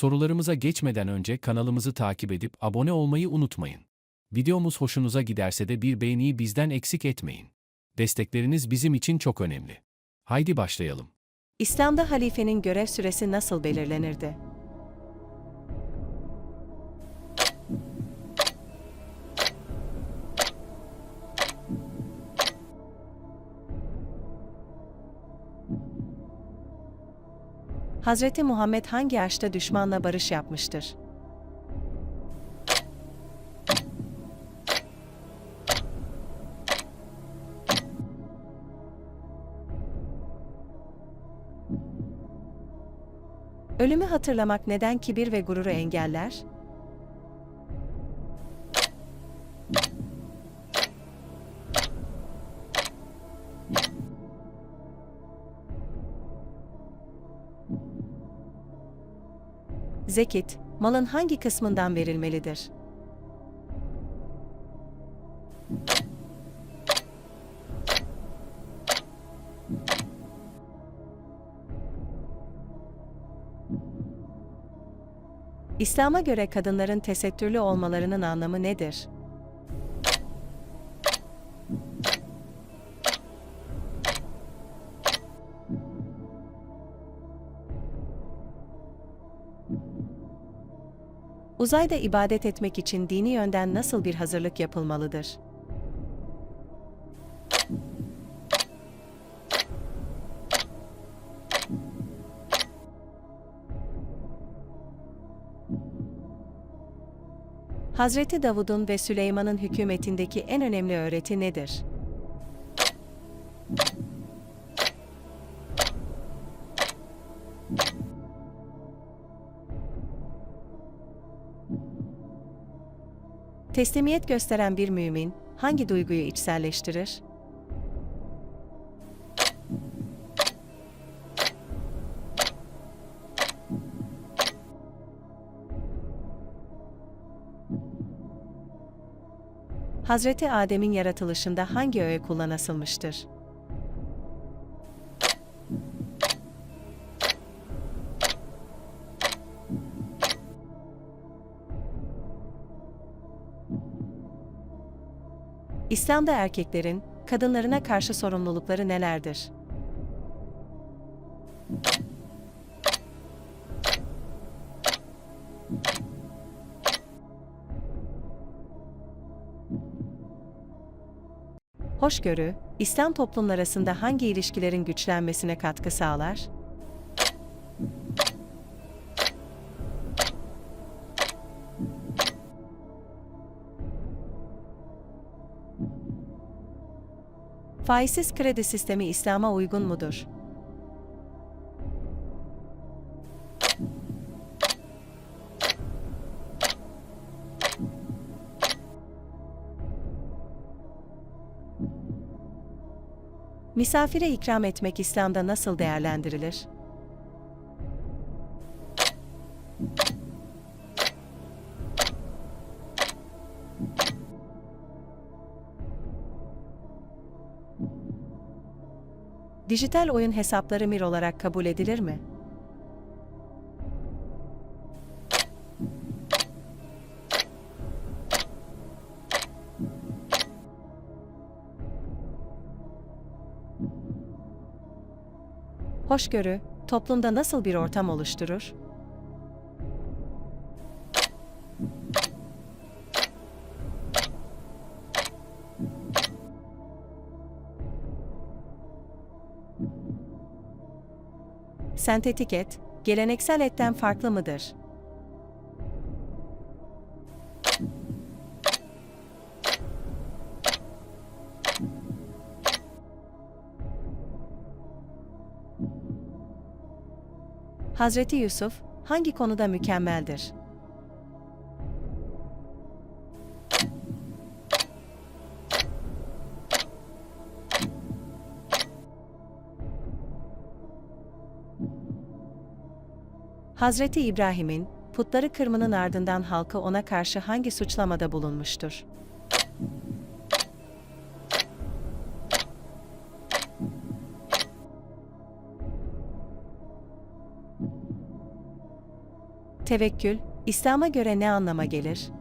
Sorularımıza geçmeden önce kanalımızı takip edip abone olmayı unutmayın. Videomuz hoşunuza giderse de bir beğeniyi bizden eksik etmeyin. Destekleriniz bizim için çok önemli. Haydi başlayalım. İslam'da halifenin görev süresi nasıl belirlenirdi? Hazreti Muhammed hangi yaşta düşmanla barış yapmıştır? Ölümü hatırlamak neden kibir ve gururu engeller? Zekit, malın hangi kısmından verilmelidir? İslam'a göre kadınların tesettürlü olmalarının anlamı nedir? Uzayda ibadet etmek için dini yönden nasıl bir hazırlık yapılmalıdır? Hazreti Davud'un ve Süleyman'ın hükümetindeki en önemli öğreti nedir? Teslimiyet gösteren bir mümin hangi duyguyu içselleştirir? Hazreti Adem'in yaratılışında hangi öğe kullanasılmıştır? İslam'da erkeklerin kadınlarına karşı sorumlulukları nelerdir? Hoşgörü, İslam toplumlar arasında hangi ilişkilerin güçlenmesine katkı sağlar? Faizsiz kredi sistemi İslam'a uygun mudur? Misafire ikram etmek İslam'da nasıl değerlendirilir? Dijital oyun hesapları mir olarak kabul edilir mi? Hoşgörü, toplumda nasıl bir ortam oluşturur? Sentetik et, geleneksel etten farklı mıdır? Hazreti Yusuf hangi konuda mükemmeldir? Hazreti İbrahim'in putları kırmanın ardından halkı ona karşı hangi suçlamada bulunmuştur? Tevekkül, İslam'a göre ne anlama gelir?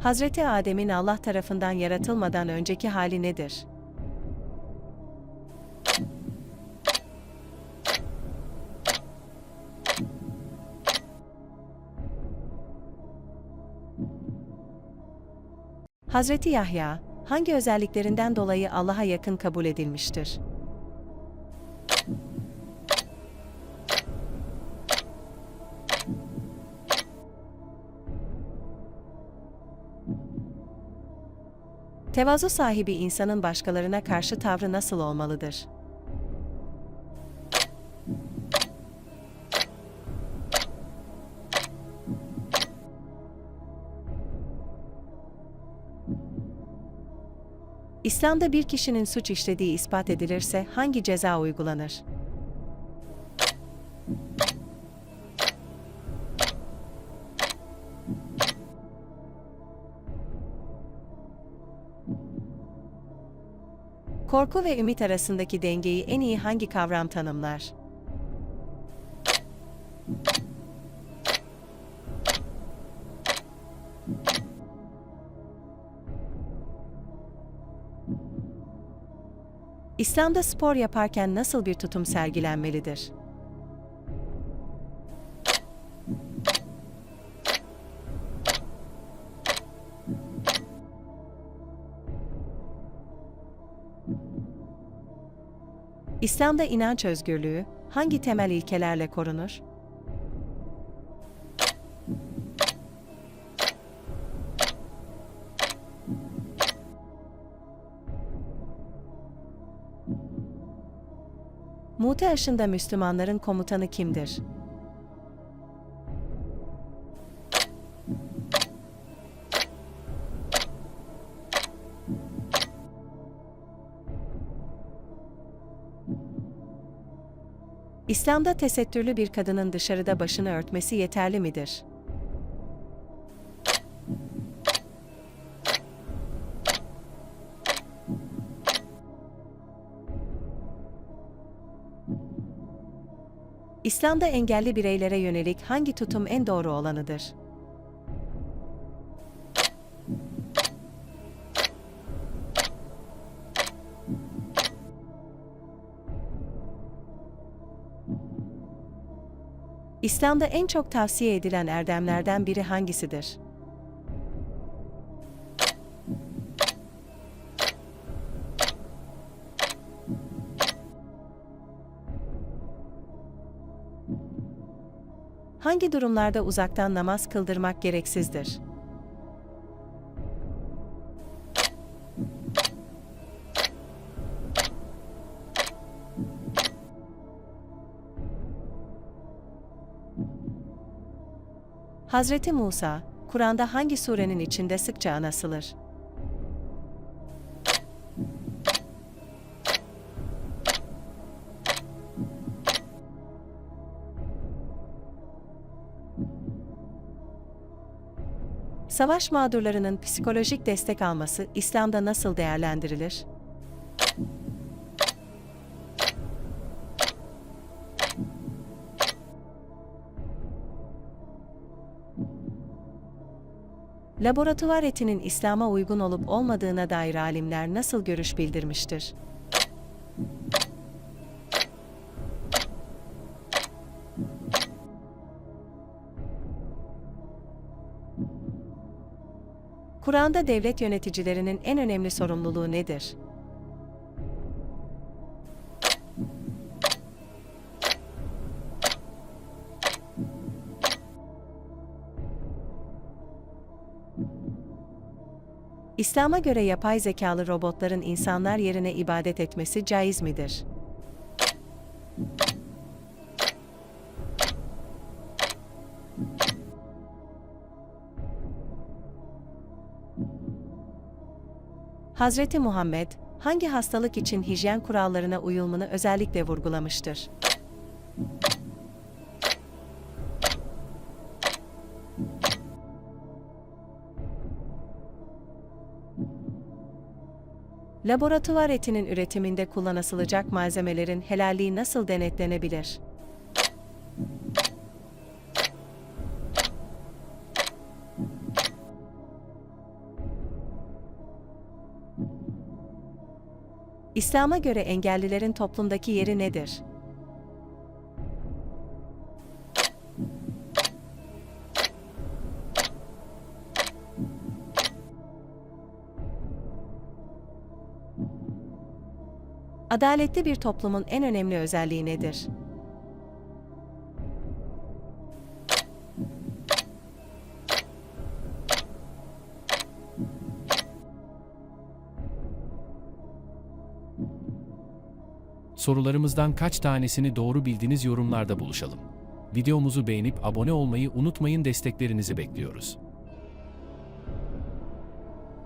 Hazreti Adem'in Allah tarafından yaratılmadan önceki hali nedir? Hazreti Yahya, hangi özelliklerinden dolayı Allah'a yakın kabul edilmiştir? Tevazu sahibi insanın başkalarına karşı tavrı nasıl olmalıdır? İslam'da bir kişinin suç işlediği ispat edilirse hangi ceza uygulanır? Korku ve ümit arasındaki dengeyi en iyi hangi kavram tanımlar? İslam'da spor yaparken nasıl bir tutum sergilenmelidir? İslam'da inanç özgürlüğü hangi temel ilkelerle korunur? Mute aşında Müslümanların komutanı kimdir? İslam'da tesettürlü bir kadının dışarıda başını örtmesi yeterli midir? İslam'da engelli bireylere yönelik hangi tutum en doğru olanıdır? İslam'da en çok tavsiye edilen erdemlerden biri hangisidir? Hangi durumlarda uzaktan namaz kıldırmak gereksizdir? Hazreti Musa, Kur'an'da hangi surenin içinde sıkça anasılır? Savaş mağdurlarının psikolojik destek alması İslam'da nasıl değerlendirilir? Laboratuvar etinin İslam'a uygun olup olmadığına dair alimler nasıl görüş bildirmiştir? Kur'an'da devlet yöneticilerinin en önemli sorumluluğu nedir? İslam'a göre yapay zekalı robotların insanlar yerine ibadet etmesi caiz midir? Hazreti Muhammed, hangi hastalık için hijyen kurallarına uyulmanı özellikle vurgulamıştır? Laboratuvar etinin üretiminde kullanılacak malzemelerin helalliği nasıl denetlenebilir? İslam'a göre engellilerin toplumdaki yeri nedir? Adaletli bir toplumun en önemli özelliği nedir? Sorularımızdan kaç tanesini doğru bildiniz yorumlarda buluşalım. Videomuzu beğenip abone olmayı unutmayın desteklerinizi bekliyoruz.